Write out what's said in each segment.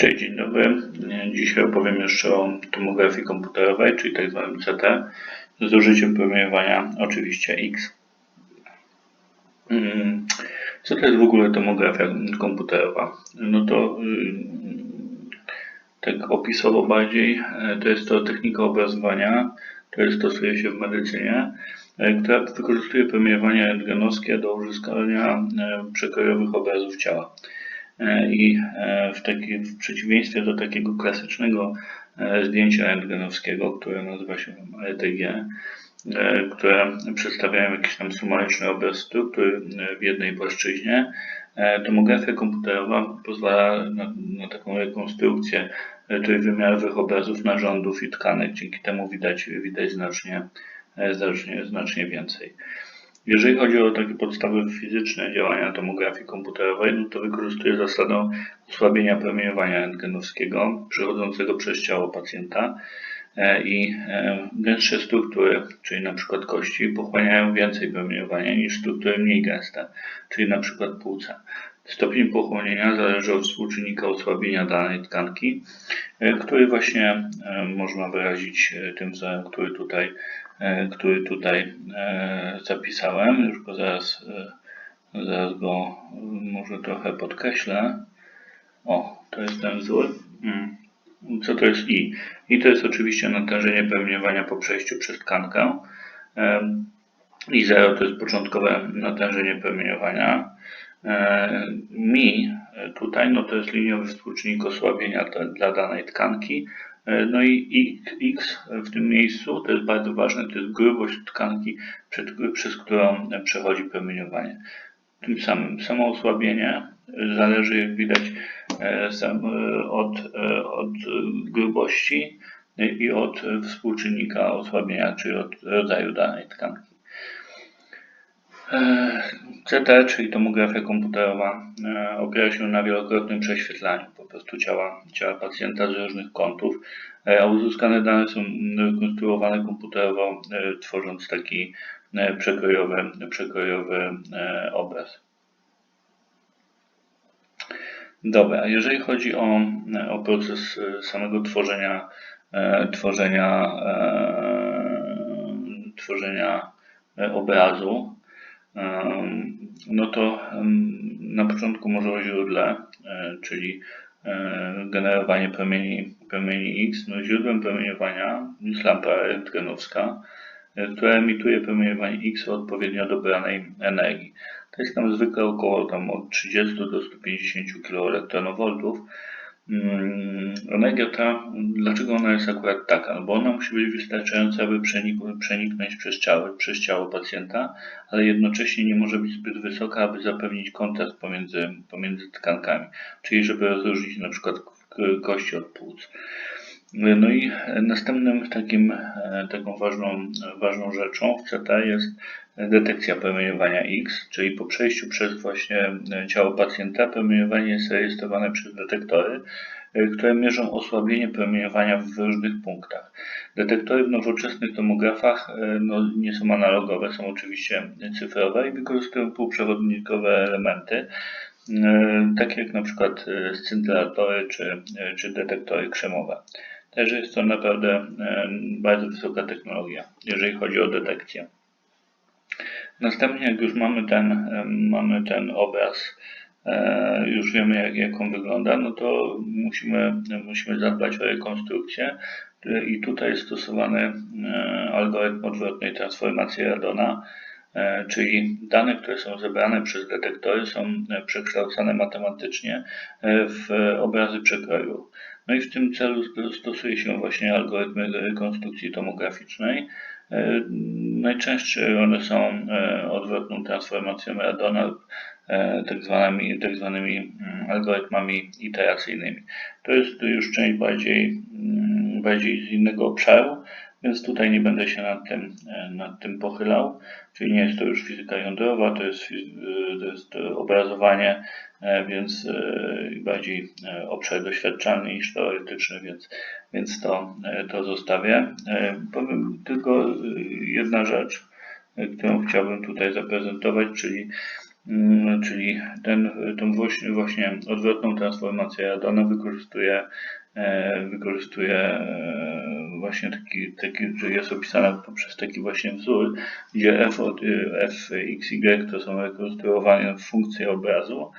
Cześć, dzień dobry. Dzisiaj opowiem jeszcze o tomografii komputerowej, czyli tak zwanym CT, z użyciem promieniowania oczywiście X. Mm, Co to jest w ogóle tomografia komputerowa? No to yy, tak opisowo bardziej, to jest to technika obrazowania, która stosuje się w medycynie, e, która wykorzystuje promieniowanie rentgenowskie do uzyskania e, przekrojowych obrazów ciała. E, I e, w, taki, w przeciwieństwie do takiego klasycznego e, zdjęcia rentgenowskiego, które nazywa się RTG, e, które przedstawiają jakiś tam sumaryczny obraz struktury w jednej płaszczyźnie, tomografia komputerowa pozwala na, na taką rekonstrukcję trójwymiarowych obrazów narządów i tkanek. Dzięki temu widać, widać znacznie, znacznie, znacznie więcej. Jeżeli chodzi o takie podstawy fizyczne działania tomografii komputerowej, no to wykorzystuje zasadę osłabienia promieniowania rentgenowskiego przechodzącego przez ciało pacjenta e, i e, gęstsze struktury, czyli przykład kości, pochłaniają więcej promieniowania niż struktury mniej gęste, czyli przykład płuca. Stopień pochłonienia zależy od współczynnika osłabienia danej tkanki, e, który właśnie można wyrazić tym wzorem, który tutaj, który tutaj e, zapisałem. Już go zaraz, e, zaraz go e, może trochę podkreślę. O, to jest ten wzór. Mm. Co to jest I? I to jest oczywiście natężenie promieniowania po przejściu przez tkankę. I 0 to jest początkowe natężenie promieniowania. E, Mi e, tutaj, no to jest liniowy współczynnik osłabienia dla danej tkanki. E, No i X w tym miejscu, to jest bardzo ważne, to jest grubość tkanki, przez którą przechodzi promieniowanie. Tym samym samo osłabienie e, zależy, jak widać, e, od, od grubości i od współczynnika osłabienia, czyli od rodzaju danej tkanki. CT, czyli tomografia komputerowa, e, opiera się na wielokrotnym prześwietlaniu po prostu ciała, ciała pacjenta z różnych kątów, e, a uzyskane dane są rekonstruowane komputerowo, e, tworząc taki przekrojowy, przekrojowy obraz. Dobra, jeżeli chodzi o, o proces samego tworzenia, tworzenia, tworzenia obrazu, no to na początku może o źródle, e, czyli e, generowanie promieni, promieni X. No, źródłem promieniowania jest lampa rentgenowska, e, która emituje promieniowanie X o odpowiednio dobranej energii. To jest tam zwykle około tam od 30 do 150 kV. Mm, Energia ta, dlaczego ona jest akurat taka? Bo ona musi być wystarczająca, aby przenik- przeniknąć przez ciało, przez ciało pacjenta, ale jednocześnie nie może być zbyt wysoka, aby zapewnić kontakt pomiędzy, pomiędzy tkankami, czyli żeby rozróżnić na przykład kości od płuc. No i następnym takim, e, taką ważną, ważną rzeczą w CT jest detekcja promieniowania X, czyli po przejściu przez właśnie ciało pacjenta promieniowanie jest rejestrowane przez detektory, e, które mierzą osłabienie promieniowania w różnych punktach. Detektory w nowoczesnych tomografach e, no, nie są analogowe, są oczywiście cyfrowe i wykorzystują półprzewodnikowe elementy, takie jak na przykład scintillatory czy, czy detektory krzemowe. Także jest to naprawdę e, bardzo wysoka technologia, jeżeli chodzi o detekcję. Następnie, jak już mamy ten, mamy ten obraz, e, już wiemy, jak, jak on wygląda, no to musimy, musimy zadbać o rekonstrukcję. I tutaj jest stosowany e, algorytm odwrotnej transformacji radona, czyli dane, które są zebrane przez detektory, są przekształcane matematycznie w obrazy przekroju. No i w tym celu sto- stosuje się właśnie algorytmy rekonstrukcji tomograficznej. E, Najczęściej one są e, odwrotną transformacją radona e, tak zwanymi, tak zwanymi mm, algorytmami iteracyjnymi. To jest już część bardziej, mm, bardziej z innego obszaru, więc tutaj nie będę się nad tym, e, nad tym pochylał. Czyli nie jest to już fizyka jądrowa, to jest, e, to jest e, obrazowanie, więc bardziej obszar doświadczalny niż teoretyczny, więc, więc to, to zostawię. Powiem tylko jedna rzecz, którą chciałbym tutaj zaprezentować, czyli mm, czyli ten, tą właśnie, właśnie odwrotną transformację Radona wykorzystuje, wykorzystuje e, właśnie taki, taki, że jest opisana poprzez taki właśnie wzór, gdzie f, od, f, x, y to są rekonstruowane funkcje obrazu.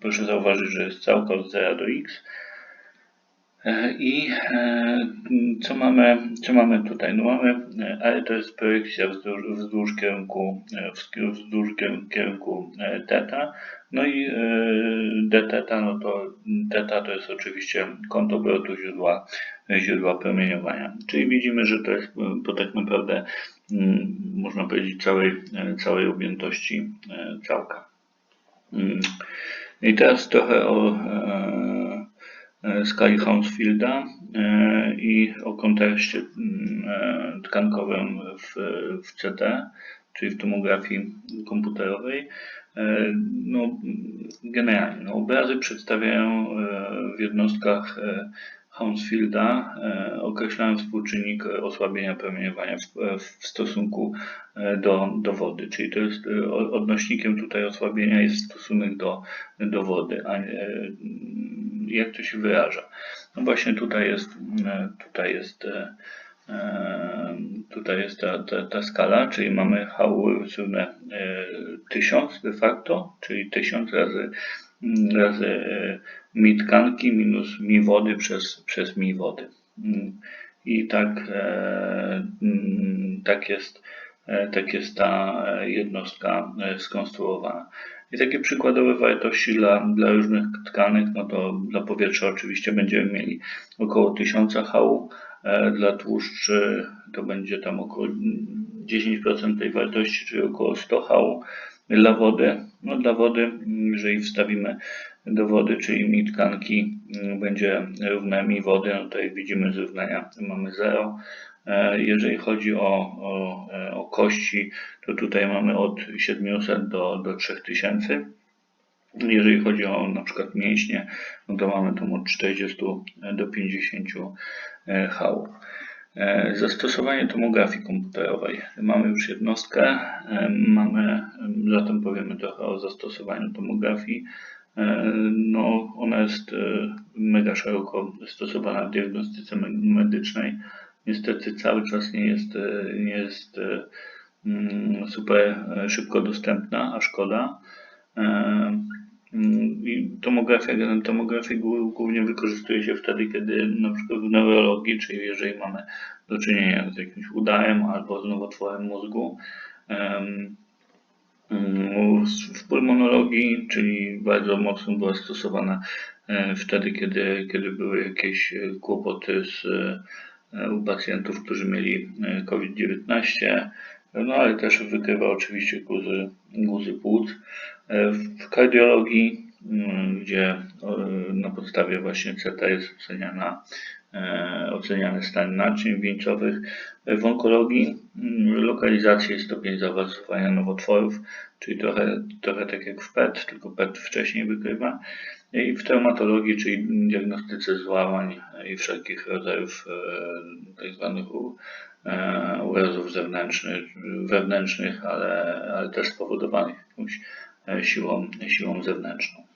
Proszę zauważyć, że jest całka od 0 do x E, I e, co mamy, co mamy tutaj? No mamy, ale to jest projekcja wzdłuż, wzdłuż kierunku, e, wzdłuż kierunku teta. No i d no to teta to jest oczywiście kąt obrotu źródła, źródła promieniowania. Czyli widzimy, że to jest to tak naprawdę mm, można powiedzieć całej, całej objętości całka. Mm. I teraz trochę o E, skali Hounsfielda e, i o kontekście mm, e, tkankowym w, w CT, czyli w tomografii komputerowej. No, generalnie no, obrazy przedstawiają w jednostkach Hounsfielda określają współczynnik osłabienia promieniowania w, w, stosunku do, do wody, czyli to jest odnośnikiem tutaj osłabienia jest stosunek do, do wody, a jak to się wyraża. No właśnie tutaj jest, e, tutaj jest, e, e, tutaj jest ta, ta, ta skala, czyli mamy hału równe 1000 de facto, czyli 1000 razy, razy mi tkanki minus mi wody przez, przez mi wody. I tak, tak, jest, tak jest ta jednostka skonstruowana. I takie przykładowe wartości dla, dla różnych tkanek, no to dla powietrza oczywiście będziemy mieli około 1000 hału, e, dla tłuszczy to będzie tam około 10% tej wartości, czyli około 100 hału. Dla wody, no dla wody, jeżeli wstawimy do wody, czyli mi tkanki mm, będzie równe mi wody, no jak widzimy z równania mamy 0. E, jeżeli chodzi o, o, e, o kości, to tutaj mamy od 700 do, do 3000. Jeżeli chodzi o na przykład mięśnie, no to mamy tam od 40 do 50 e, hałów. Zastosowanie tomografii komputerowej. Mamy już jednostkę, mamy, zatem powiemy trochę o zastosowaniu tomografii. No, ona jest mega szeroko stosowana w diagnostyce medycznej niestety cały czas nie jest, e, nie jest e, mm, super e, szybko dostępna, a szkoda. Tomografia, tomografia głównie wykorzystuje się wtedy, kiedy na przykład w neurologii, czyli jeżeli mamy do czynienia z jakimś udarem albo z nowotworem mózgu, w pulmonologii, czyli bardzo mocno była stosowana wtedy, kiedy, kiedy były jakieś kłopoty z u pacjentów, którzy mieli e, COVID-19, no ale też wykrywa oczywiście guzy, guzy płuc. E, w kardiologii, gdzie na podstawie właśnie CT jest oceniana, e, oceniany stan naczyń wieńcowych. W onkologii mm, lokalizacja i stopień zaawansowania nowotworów, czyli trochę, trochę tak jak w PET, tylko PET wcześniej wykrywa i w traumatologii, czyli diagnostyce złamań i wszelkich rodzajów e, tak zwanych e, urazów zewnętrznych, wewnętrznych, ale, ale też spowodowanych jakąś siłą, siłą zewnętrzną.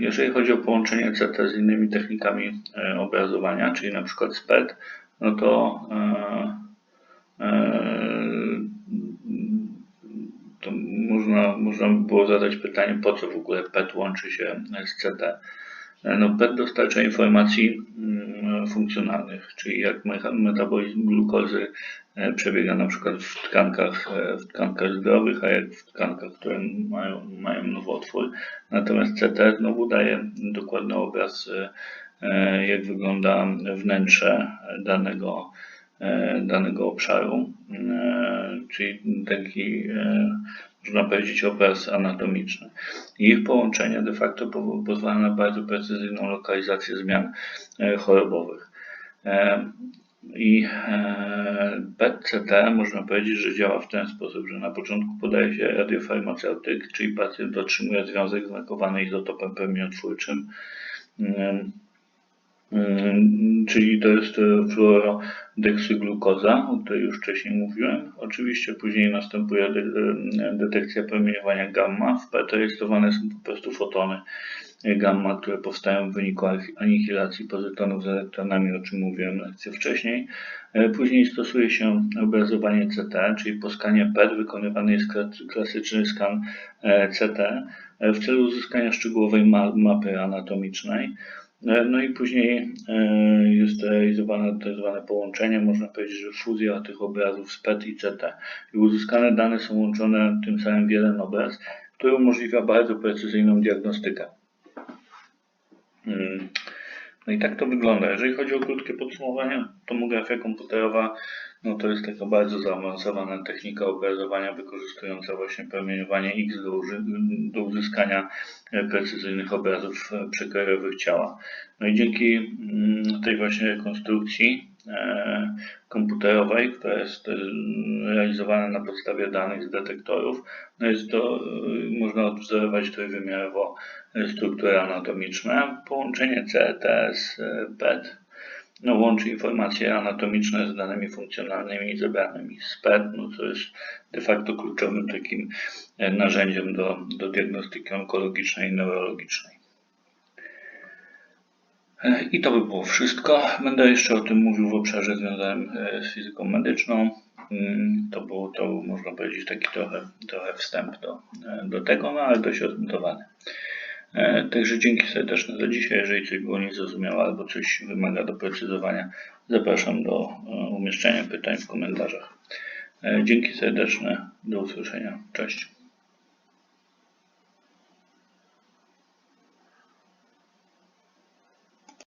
Jeżeli chodzi o połączenie CT z innymi technikami obrazowania, czyli na przykład SPED, no to to można, można by było zadać pytanie, po co w ogóle PET łączy się z CT. No, PET dostarcza informacji mm, funkcjonalnych, czyli jak metabolizm glukozy e, przebiega na przykład w tkankach, e, w tkankach zdrowych, a jak w tkankach, które mają, mają nowotwór. Natomiast CT znowu daje dokładny obraz, e, jak wygląda wnętrze danego E, danego obszaru, e, czyli taki, e, można powiedzieć, obraz anatomiczny. ich połączenie de facto pozwala na bardzo precyzyjną lokalizację zmian chorobowych. I PET-CT można powiedzieć, że działa w ten sposób, że na początku podaje się radiofarmaceutyk, czyli pacjent otrzymuje związek znakowany izotopem promieniotwórczym Mm, czyli to jest e, fluorodeksyglukoza, o której już wcześniej mówiłem. Oczywiście później następuje de- e, detekcja promieniowania gamma. W PET rejestrowane są po prostu fotony gamma, które powstają w wyniku anihilacji pozytonów z elektronami, o czym mówiłem lekcję wcześniej. E, Później stosuje się obrazowanie CT, czyli po skanie PET wykonywany jest kla- klasyczny skan e, CT e, w celu uzyskania szczegółowej ma- mapy anatomicznej. No i później jest realizowane tak zwane połączenie, można powiedzieć, że fuzja tych obrazów z PET i CT. I uzyskane dane są łączone tym samym w jeden obraz, który umożliwia bardzo precyzyjną diagnostykę. Mm. No i tak to wygląda. Jeżeli chodzi o krótkie podsumowanie, tomografia komputerowa no to jest taka bardzo zaawansowana technika obrazowania wykorzystująca właśnie promieniowanie X do, do uzyskania e, precyzyjnych obrazów e, przekrojowych ciała. No i dzięki mm, tej właśnie rekonstrukcji komputerowej, która jest e, realizowana na podstawie danych z detektorów, no jest to, e, można odwzorować trójwymiarowo e, struktury anatomiczne. Połączenie CET z e, PET no, łączy informacje anatomiczne z danymi funkcjonalnymi zebranymi z PET, no, co jest de facto kluczowym takim e, narzędziem do, do diagnostyki onkologicznej i neurologicznej. E, I to by było wszystko. Będę jeszcze o tym mówił w obszarze związanym e, z fizyką medyczną. Mm, To był, to można powiedzieć, taki trochę, trochę wstęp do, e, do tego, no ale dość odbudowany. Także dzięki serdeczne za dzisiaj. Jeżeli coś było niezrozumiałe albo coś wymaga doprecyzowania, zapraszam do umieszczenia pytań w komentarzach. Dzięki serdeczne. Do usłyszenia. Cześć.